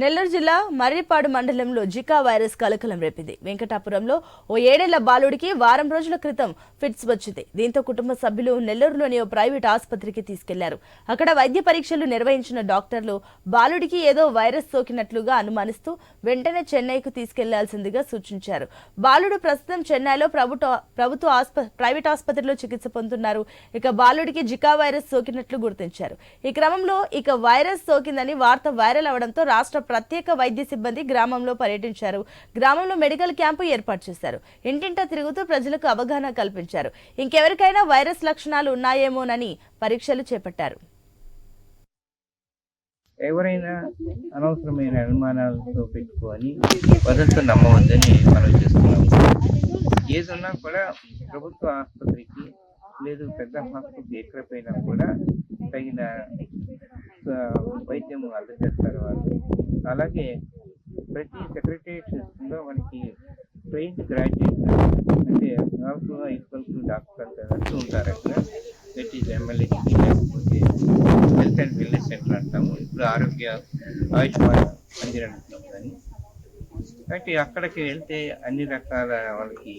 నెల్లూరు జిల్లా మర్రిపాడు మండలంలో Zika virus కలకలం రేపింది. వెంకటాపురంలో ఓ ఏడేళ్ళ బాలుడికి వారం రోజుల క్రితం ఫిట్స్ వచ్చింది. దీంతో కుటుంబ సభ్యులు నెల్లూరులోని ఓ ప్రైవేట్ ఆసుపత్రికి తీసుకెళ్ళారు. అక్కడ వైద్య పరీక్షలు నిర్వహించిన డాక్టర్లు బాలుడికి ఏదో వైరస్ సోకినట్లుగా అనుమానిస్తూ వెంటనే చెన్నైకు తీసుకెళ్ళాల్సిందిగా సూచించారు. బాలుడు ప్రస్తుతం చెన్నైలో ప్రభుత్వ ప్రభుత్వ ఆస్ప ప్రైవేట్ ఆసుపత్రిలో చికిత్స పొందుతున్నారు. ఇక బాలుడికి జికా వైరస్ సోకినట్లు గుర్తించారు. ఈ క్రమంలో ఇక వైరస్ సోకిందని వార్త వైరల్ అవడంతో రాష్ట్ర ప్రత్యేక వైద్య సిబ్బంది గ్రామంలో పర్యటించారు. గ్రామంలో మెడికల్ క్యాంపు ఏర్పాటు చేశారు. ఇంటింటా తిరుగుతూ ప్రజలకు అవగాహన కల్పించారు. ఇంకెవరికైనా వైరస్ లక్షణాలు ఉన్నాయేమోనని పరీక్షలు చేపట్టారు. ఎవరైనా అనవసరమైన అనుమానాలతో పెట్టుకొని వదంతు నమ్మవద్దని మనం చేస్తున్నాము. ఏదన్నా కూడా ప్రభుత్వ ఆసుపత్రికి లేదు పెద్ద హాస్పిటల్ ఎక్కడపోయినా కూడా తగిన వైద్యం అందజేస్తారు వాళ్ళు. అలాగే ప్రతి సెక్రటరియట్లో మనకి ట్రైన్ గ్రాడ్యుయేట్ అంటే ఆల్సో ఈక్వల్ టు డాక్టర్ అంటూ ఉంటారు అక్కడ. దట్ ఈస్ ఎమ్మెల్యే లేకపోతే హెల్త్ అండ్ వెల్నెస్ సెంటర్ అంటాము. ఇప్పుడు ఆరోగ్య ఆయుష్మాన్ మందిర్ అంటున్నాం కానీ కాబట్టి అక్కడికి వెళ్తే అన్ని రకాల వాళ్ళకి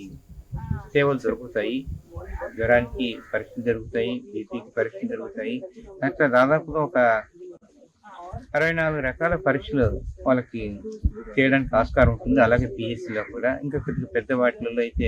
సేవలు దొరుకుతాయి. జ్వరానికి పరీక్షలు జరుగుతాయి బీపీకి పరీక్షలు జరుగుతాయి. అట్లా దాదాపుగా ఒక అరవై నాలుగు రకాల పరీక్షలు వాళ్ళకి చేయడానికి ఆస్కారం ఉంటుంది. అలాగే పిఎస్సిలో కూడా. ఇంకా కొద్దిగా పెద్ద వాటిలలో అయితే